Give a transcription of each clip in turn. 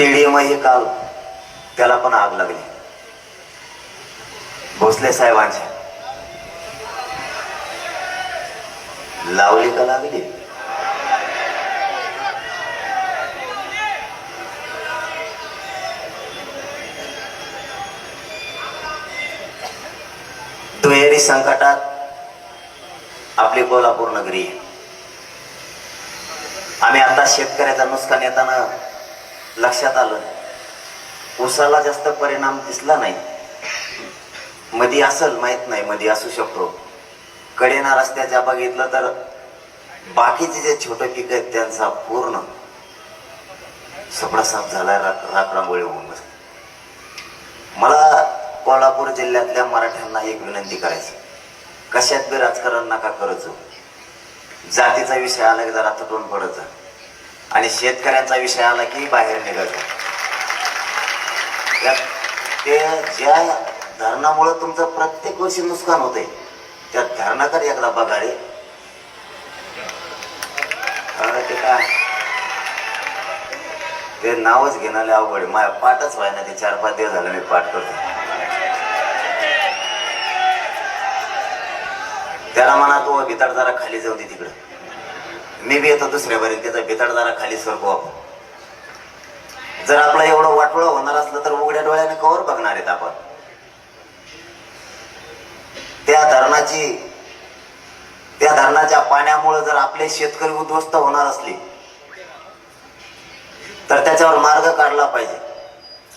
Stadium हे काल त्याला पण आग लागली. भोसले साहेबांच्या लावली का लागली? दुहेरी संकटात आपली कोल्हापूर नगरी. आम्ही आता शेतकऱ्याचा नुकसान येताना लक्षात आलं. उसाला जास्त परिणाम दिसला नाही. मधी असल माहीत नाही मधी असू शकतो. कडेना रस्त्याच्या बघितलं तर बाकीचे जे छोटे पीक आहेत त्यांचा पूर्ण सपडा साफ झाला राख रांगोळी होऊन बसली. मला कोल्हापूर जिल्ह्यातल्या मराठ्यांना एक विनंती करायची. कशात बी राजकारण नका करत जाऊ जातीचा विषय आला की जरा तुटून पडत जा. आणि शेतकऱ्यांचा विषय आला की बाहेर निघत त्या- ते ज्या धरणामुळं तुमचं प्रत्येक वर्षी नुकसान होते त्या धरणाकडे एकदा बघा रे. अरे ते काय? ते नावच घेणारे अवघड आहे. माझ्या पाठच व्हाय ना ते चार पाच दिवस झाले मी पाठ करतो त्याला म्हणा तो भितर जरा खाली जाऊ दे तिकडं. मी बी येतो दुसऱ्या बरेल त्याचा भिताड जरा खाली सरको आपण. जर आपलं एवढं वाटोळं होणार असलं तर उघड्या डोळ्याने कवर बघणार आहेत आपण. त्या धरणाची त्या धरणाच्या पाण्यामुळे जर आपले शेतकरी उद्ध्वस्त होणार असले तर त्याच्यावर मार्ग काढला पाहिजे.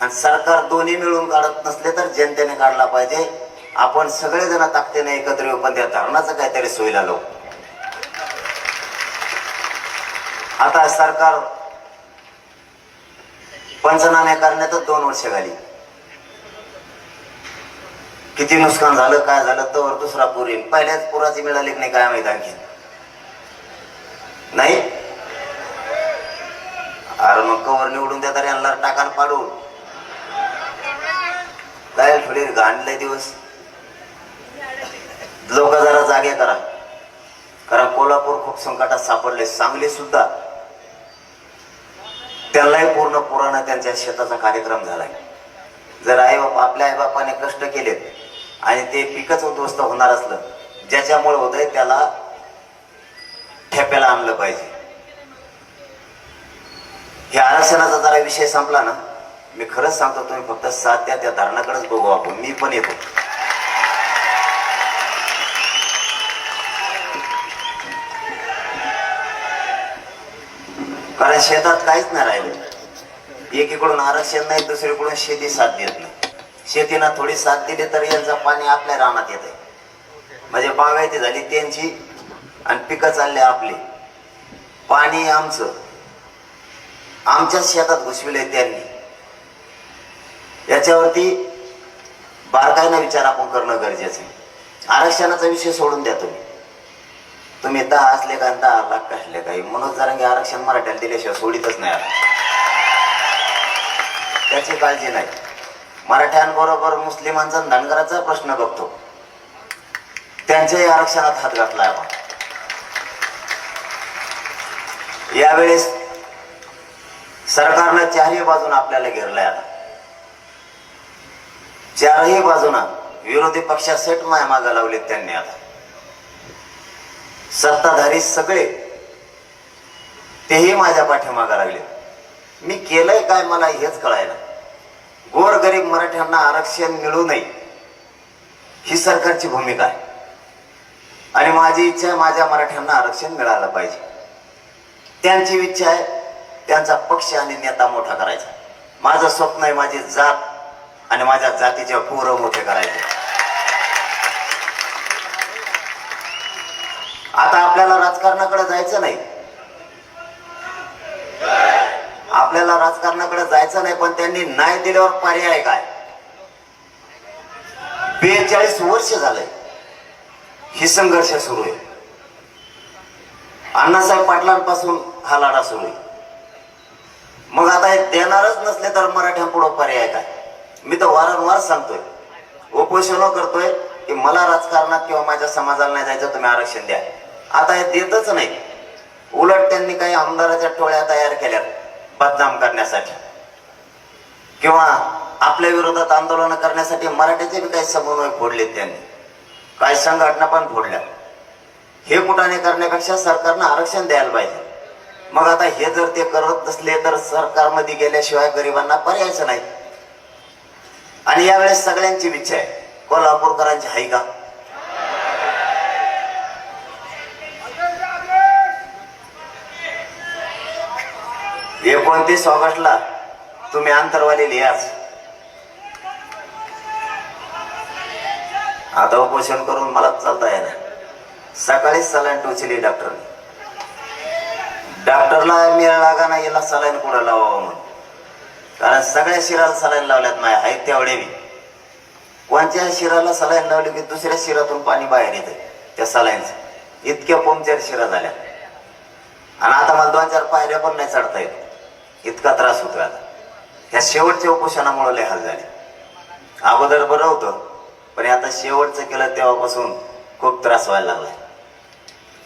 आणि सरकार दोन्ही मिळून काढत नसले तर जनतेने काढला पाहिजे. आपण सगळेजण ताकदीने एकत्र येऊ पण त्या धरणाचं काहीतरी सोयीला लावू. आता सरकार पंचनामे करण्यातच दोन वर्ष झाली किती नुकसान झालं काय झालं तर दुसरा पूर येईल. पहिल्याच पुराची मिळाली की नाही काय माहीत आणखी? नाही? अरे मग कवर निवडून द्या तरी यांना टाकान पाडून. काय थोडी गाणले दिवस. लोक जरा जागे करा. कारण कोल्हापूर खूप संकटात सापडले. सांगली सुद्धा त्यांनाही पूर्ण पुराणा त्यांच्या शेताचा कार्यक्रम झालाय. जर आई बाप आपल्या आई बापाने कष्ट केलेत आणि ते पिकच उद्ध्वस्त होणार असलं ज्याच्यामुळे होतंय त्याला ठेप्याला आणलं पाहिजे. हे आरक्षणाचा जरा विषय संपला ना मी खरंच सांगतो तुम्ही फक्त साथ त्या धरणाकडेच बघू आपण. मी पण येतो. कारण शेतात काहीच नाही राहिलं. एकीकडून आरक्षण नाही दुसरीकडून शेती साथ देत नाही. शेतीनं थोडी साथ दिली तर यांचं पाणी आपल्या रानात येत आहे म्हणजे बागायती झाली त्यांची आणि पिकं चालले आपली. पाणी आमचं. आमच्याच शेतात घुसविले त्यांनी. याच्यावरती बारकाईनं विचार आपण करणं गरजेचं आहे. आरक्षणाचा विषय सोडून द्या तुम्ही. तुम्ही दहा असले का दहा लाख कसले काही मनोज जरांगे आरक्षण मराठ्याला दिल्याशिवाय सोडीतच नाही आता. त्याची काळजी नाही. मराठ्यांबरोबर मुस्लिमांचा धनगराचा प्रश्न बघतो. त्यांच्याही आरक्षणात हात घातलाय आपण यावेळेस सरकारनं चारही बाजून आपल्याला घेरलंय आता. चारही बाजूनं विरोधी पक्षा सेट माया मागा लावलेत त्यांनी आता. सत्ताधारी सगळे. तेही माझ्या पाठीमागा लागले. मी केलंय काय मला हेच कळायला. गोर गरीब मराठ्यांना आरक्षण मिळू नये. ही सरकारची भूमिका आहे. आणि माझी इच्छा आहे माझ्या मराठ्यांना आरक्षण मिळालं पाहिजे. त्यांची इच्छा आहे त्यांचा पक्ष आणि नेता मोठा करायचा. माझं स्वप्न आहे माझी जात आणि माझ्या जातीचे पोरं मोठे करायचे. आता आपल्याला राजकारणाकडे जायचं नाही. आपल्याला राजकारणाकडे जायचं नाही पण त्यांनी नाही दिल्यावर पर्याय काय? बेचाळीस वर्ष झालंय. ही संघर्ष सुरू आहे. अण्णासाहेब पाटलांपासून हा लढा सुरू आहे. मग आता हे देणारच नसले तर मराठ्यांपुढं पर्याय काय? मी तर वारंवार सांगतोय उपोषण करतोय की मला राजकारणात किंवा माझ्या समाजाला नाही जायचं तुम्ही आरक्षण द्या. आता हे देतच नाही. उलट त्यांनी काही आमदाराच्या टोळ्या तयार केल्या बदनाम करण्यासाठी. किंवा आपल्या विरोधात आंदोलन करण्यासाठी मराठीचे बी काही समन्वय फोडलेत त्यांनी. काही संघटना पण फोडल्या. हे कुठाने करण्यापेक्षा सरकारनं आरक्षण द्यायला पाहिजे. मग आता हे जर ते करत नसले तर सरकारमध्ये गेल्याशिवाय गरिबांना पर्यायच नाही. आणि यावेळेस सगळ्यांची इच्छा आहे. कोल्हापूरकरांची आहे का? एकोणतीस ऑगस्टला तुम्ही अंतरवाली लिहाच आता उपोषण करून मला चालता येणार. सकाळीच सलाईन टोचली डॉक्टरने. डॉक्टरला मिळा लागा ना याला सलाईन कुठं लावावं म्हणून. कारण सगळ्या शिराला सलाईन लावल्यात माझ्या आहेत तेवढे मी कोणत्या शिराला सलाईन लावली की दुसऱ्या शिरातून पाणी बाहेर येते त्या सलाईनचं. इतक्या पंक्चर शिरा झाल्या. आणि आता मला दोन चार पायऱ्या पण नाही चढता येत. इतका त्रास होतो आता. ह्या शेवटच्या उपोषणामुळे लय हाल झाले. अगोदर बरं होतं पण आता शेवटचं केलं तेव्हापासून खूप त्रास व्हायला लागलाय.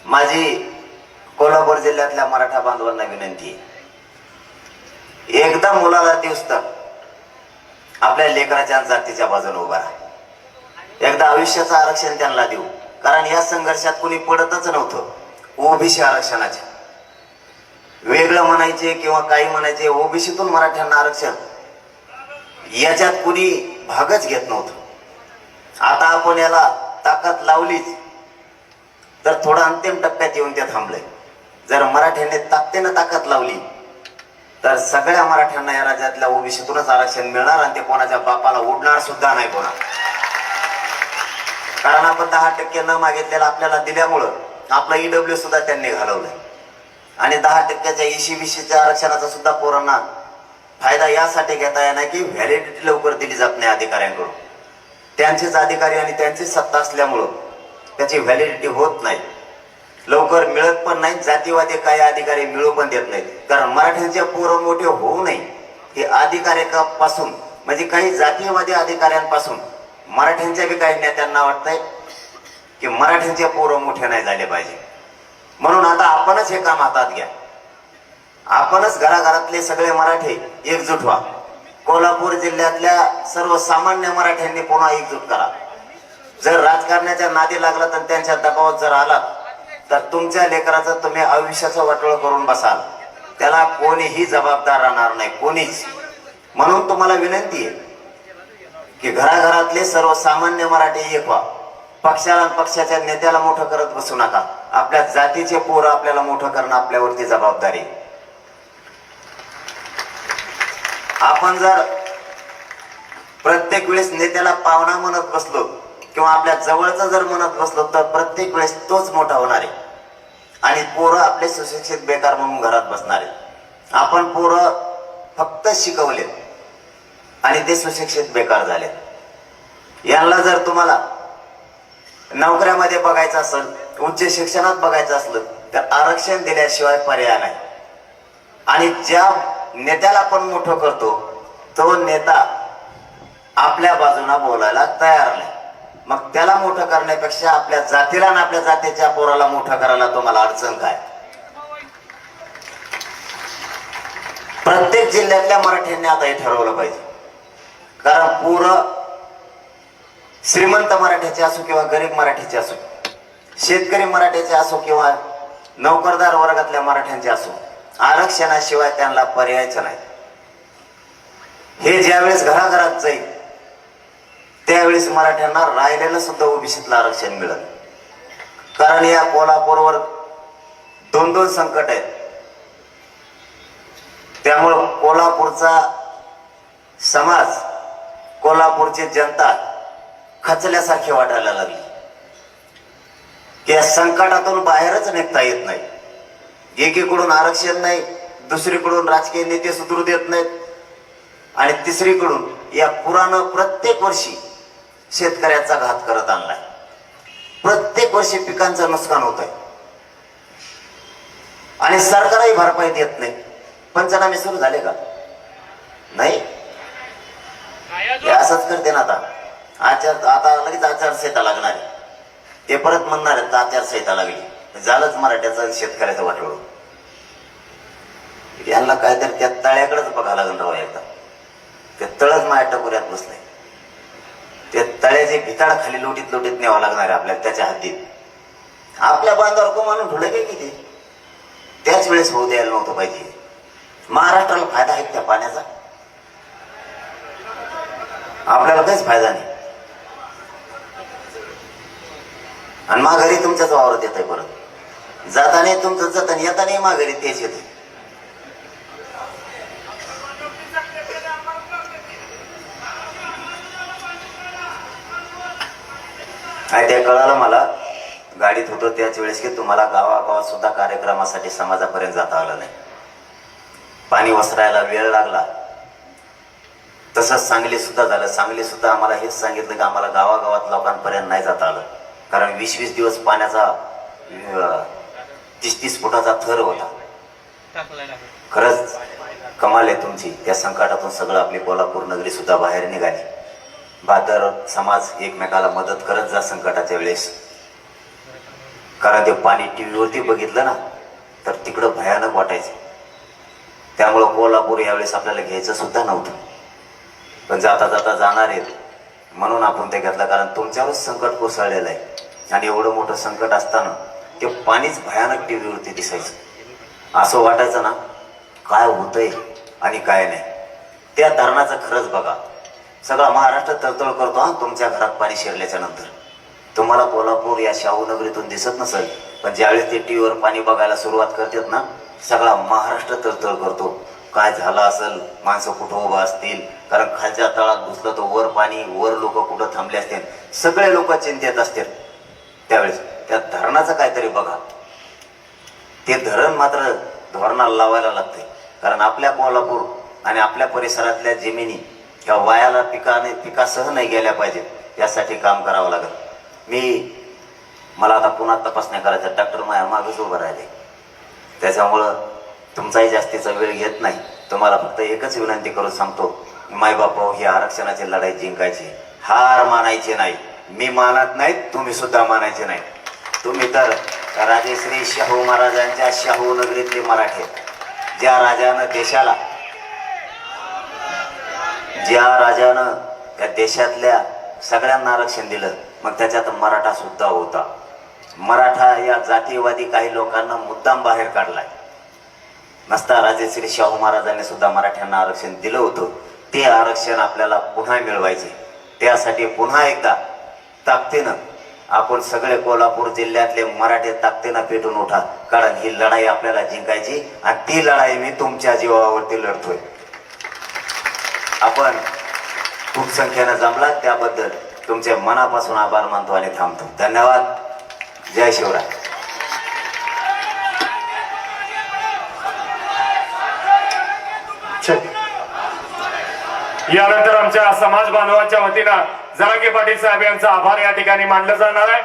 माझी कोल्हापूर जिल्ह्यातल्या मराठा बांधवांना विनंती आहे. एकदा मुलाला दिवस तर आपल्या लेकराच्या जातीच्या बाजूने उभा राहा. एकदा आयुष्याचं आरक्षण त्यांना देऊ. कारण या संघर्षात कुणी पडतच नव्हतं. ओबीसी आरक्षणाच्या. वेगळं म्हणायचे किंवा काही म्हणायचे ओबीसीतून मराठ्यांना आरक्षण. याच्यात कुणी भागच घेत नव्हतं. आता आपण याला ताकद लावलीच तर थोडं अंतिम टप्प्यात येऊन ते थांबलंय. जर मराठ्यांनी ताकदीनं ताकद लावली तर सगळ्या मराठ्यांना या राज्यातल्या ओबीसीतूनच आरक्षण मिळणार आणि ते कोणाच्या बापाला उडणार सुद्धा नाही कोणा. कारण आपण दहा टक्के न मागितलेलं आपल्याला दिल्यामुळं आपलं ईडब्ल्यू सुद्धा त्यांनी घालवलंय. आणि दहा टक्क्याच्या एशी बीसीच्या आरक्षणाचा सुद्धा पोरांना फायदा यासाठी घेता येणार की व्हॅलिडिटी लवकर दिली जात नाही अधिकाऱ्यांकडून. त्यांचेच अधिकारी आणि त्यांचीच सत्ता असल्यामुळं त्याची व्हॅलिडिटी होत नाही. लवकर मिळत पण नाही जातीवादी काही अधिकारी मिळू पण देत नाहीत. कारण मराठ्यांचे पोरं मोठे होऊ नये हे अधिकाऱ्यापासून म्हणजे काही जातीयवादी अधिकाऱ्यांपासून मराठ्यांच्या बी काही नेत्यांना वाटतंय की मराठ्यांचे पोरं मोठे नाही झाले पाहिजे. म्हणून आता आपणच हे काम हातात घ्या. आपणच घराघरातले सगळे मराठी एकजूट व्हा. कोल्हापूर जिल्ह्यातल्या सर्वसामान्य मराठ्यांनी पुन्हा एकजूट करा. जर राजकारणाच्या नादी लागला तर त्यांच्या दबावात जर आला तर तुमच्या लेकराचं तुम्ही आयुष्याचं वाटोळ करून बसाल. त्याला कोणीही जबाबदार राहणार नाही कोणीच. म्हणून तुम्हाला विनंती आहे की घराघरातले सर्वसामान्य मराठी एक व्हा. पक्षाला पक्षाच्या नेत्याला मोठं करत बसू नका. आपल्या जातीचे पोरं आपल्याला मोठं करणं आपल्यावरती जबाबदारी. आपण जर प्रत्येक वेळेस नेत्याला पाहुणा म्हणत बसलो किंवा आपल्या जवळचा जर म्हणत बसलो तर प्रत्येक वेळेस तोच मोठा होणार आहे. आणि पोरं आपले सुशिक्षित बेकार म्हणून घरात बसणार आहे आपण पोरं फक्त शिकवलेत आणि ते सुशिक्षित बेकार झालेत. यांना जर तुम्हाला नोकऱ्यामध्ये बघायचं असेल उच्च शिक्षणात बघायचं असलं तर आरक्षण दिल्याशिवाय पर्याय नाही. आणि ज्या नेत्याला आपण मोठं करतो तो नेता आपल्या बाजूला बोलायला तयार नाही. मग त्याला मोठं करण्यापेक्षा आपल्या जातीला आणि आपल्या जातीच्या पोराला मोठं करायला तुम्हाला अडचण काय? प्रत्येक जिल्ह्यातल्या मराठ्यांनी आता हे ठरवलं पाहिजे. कारण पूर श्रीमंत मराठ्याचे असो किंवा गरीब मराठीचे असो शेतकरी मराठ्याचे असो किंवा नोकरदार वर्गातल्या मराठ्यांचे असो आरक्षणाशिवाय त्यांना पर्यायच नाही. हे ज्यावेळेस घराघरात जाईल त्यावेळेस मराठ्यांना राहिलेलं सुद्धा ओबीसीतलं आरक्षण मिळत कारण या कोल्हापूरवर दोन दोन संकट आहेत. त्यामुळं कोल्हापूरचा समाज कोल्हापूरची जनता खचल्यासारखी वाटायला लागली. त्या या संकटातून बाहेरच निघता येत नाही. एकीकडून आरक्षण नाही दुसरीकडून राजकीय नेते सुधरू देत नाहीत. आणि तिसरीकडून या पुरानं प्रत्येक वर्षी शेतकऱ्याचा घात करत आणलाय. प्रत्येक वर्षी पिकांचं नुकसान होत आहे आणि सरकारही भरपाई देत नाही. पंचनामे सुरू झाले का? नाही. असंच करते ना आता. आचार आता लगेच आचारसंहिता लागणार आहे. ते परत म्हणणार आहेत आचारसंहिता लागली. झालंच मराठ्याचं शेतकऱ्याचं वाटोळ. यांना काहीतरी त्या तळ्याकडेच बघावं लागेल राहू एकदा. ते तळच माझ्या टकोऱ्यात बसलंय. ते तळ्याचे भिताड खाली लोटीत लोटीत न्यावं लागणार आहे आपल्याला त्याच्या हद्दीत आपल्या बांधावर को मानून ठुलं काय किती? त्याच वेळेस होऊ द्यायला नव्हतं पाहिजे. महाराष्ट्राला फायदा आहे त्या पाण्याचा? आपल्याला काहीच फायदा नाही. आणि माघारी तुमच्याच वावरात येत आहे परत. जाताना तुमचं जाताना येताना माघारी तेच येते आणि ते कळालं मला गाडीत होतो त्याच वेळेस की तुम्हाला गावागावात सुद्धा कार्यक्रमासाठी समाजापर्यंत जाता आलं नाही. पाणी वसरायला वेळ लागला. तसंच सांगली सुद्धा झालं. सांगली सुद्धा आम्हाला हेच सांगितलं की आम्हाला गावागावात लोकांपर्यंत नाही जाता आलं. कारण वीस वीस दिवस पाण्याचा तीस तीस फुटाचा थर होता. खरंच कमाल आहे तुमची. त्या संकटातून सगळं आपली कोल्हापूर नगरी सुद्धा बाहेर निघाली. बादर समाज एकमेकाला मदत करत जा संकटाच्या वेळेस. कारण ते पाणी टी व्हीवरती बघितलं ना तर तिकडं भयानक वाटायचं. त्यामुळं कोल्हापूर यावेळेस आपल्याला घ्यायचं सुद्धा नव्हतं. पण जाता जाता जाणार आहेत. म्हणून आपण ते घेतलं कारण तुमच्यावरच संकट कोसळलेलं आहे. आणि एवढं मोठं संकट असताना ते पाणीच भयानक टी व्हीवरती दिसायचं. असं वाटायचं ना काय होतंय आणि काय नाही. त्या धरणाचं खरंच बघा. सगळा महाराष्ट्र तळतळ करतो हा तुमच्या घरात पाणी शिरल्याच्या नंतर. तुम्हाला कोल्हापूर या शाहू नगरीतून दिसत नसेल पण ज्यावेळेस ते टीव्हीवर पाणी बघायला सुरुवात करतात ना सगळा महाराष्ट्र तळतळ करतो. काय झालं असेल? माणसं कुठं उभं असतील? कारण खालच्या तळात घुसलं तर वर पाणी वर लोक कुठं थांबले असतील? सगळे लोक चिंतेत असतील. त्यावेळेस त्या धरणाचं काहीतरी बघा. ते धरण मात्र धोरणाला लावायला लागते कारण आपल्या कोल्हापूर आणि आपल्या परिसरातल्या जमिनी ह्या वायाला पिकाने पिकासह नाही गेल्या पाहिजेत. यासाठी काम करावं लागेल. मी मला आता पुन्हा तपासण्या करायच्या. डॉक्टर माया मागेच उभं राहिले. त्याच्यामुळं तुमचाही जास्तीचा वेळ घेत नाही. तुम्हाला फक्त एकच विनंती करून सांगतो मायबापा ही आरक्षणाची लढाई जिंकायची. हार मानायची नाही. मी मानत नाही तुम्ही सुद्धा मानायचे नाही. तुम्ही तर राजेश्री शाहू महाराजांच्या शाहू नगरीतले मराठे. ज्या राजानं देशाला ज्या राजानं या देशातल्या सगळ्यांना आरक्षण दिलं मग त्याच्यात मराठा सुद्धा होता. मराठा या जातीवादी काही लोकांना मुद्दाम बाहेर काढलाय. नसता राजे श्री शाहू महाराजांनी सुद्धा मराठ्यांना आरक्षण दिलं होतं. ते आरक्षण आपल्याला पुन्हा मिळवायचे. त्यासाठी पुन्हा एकदा ताकदीनं आपण सगळे कोल्हापूर जिल्ह्यातले मराठे ताकदीनं पेटून उठा. कारण ही लढाई आपल्याला जिंकायची आणि ती लढाई मी तुमच्या जीवावरती लढतोय. आपण खूप संख्येनं जमला त्याबद्दल तुमचे मनापासून आभार मानतो आणि थांबतो. धन्यवाद. जय शिवराय. यानंतर आमच्या समाज बांधवाच्या वतीनं जरांगे पाटील साहेब यांचा आभार या ठिकाणी मानलं जाणार आहे.